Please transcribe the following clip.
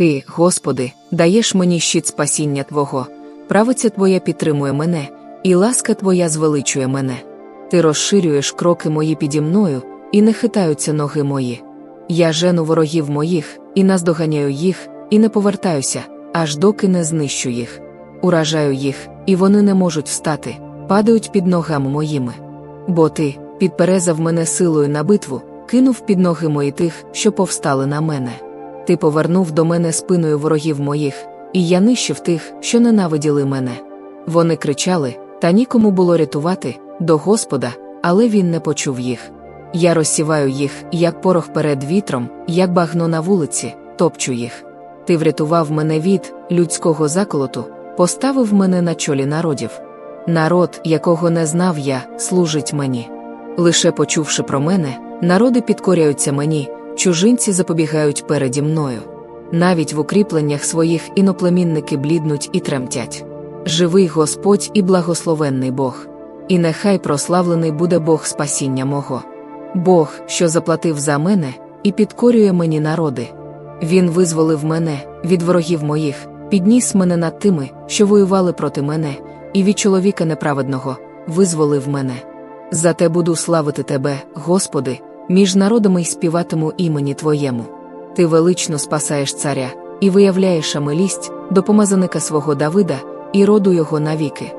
Ти, Господи, даєш мені щит спасіння Твого, правиця Твоя підтримує мене, і ласка Твоя звеличує мене. Ти розширюєш кроки мої піді мною, і не хитаються ноги мої. Я жену ворогів моїх, і наздоганяю їх, і не повертаюся, аж доки не знищу їх. Уражаю їх, і вони не можуть встати, падають під ногами моїми. Бо ти підперезав мене силою на битву, кинув під ноги мої тих, що повстали на мене. Ти повернув до мене спиною ворогів моїх, і я нищив тих, що ненавиділи мене. Вони кричали, та нікому було рятувати до Господа, але він не почув їх. Я розсіваю їх, як порох перед вітром, як багно на вулиці, топчу їх. Ти врятував мене від людського заколоту, поставив мене на чолі народів. Народ, якого не знав я, служить мені. Лише почувши про мене, народи підкоряються мені, чужинці запобігають переді мною. Навіть в укріпленнях своїх іноплемінники бліднуть і тремтять. Живий Господь і благословенний Бог. І нехай прославлений буде Бог спасіння мого. Бог, що заплатив за мене, і підкорює мені народи. Він визволив мене від ворогів моїх, підніс мене над тими, що воювали проти мене, і від чоловіка неправедного визволив мене. Зате буду славити Тебе, Господи, між народами й співатиму імені Твоєму. Ти велично спасаєш царя і виявляєш амилість до помазаника свого Давида і роду його навіки.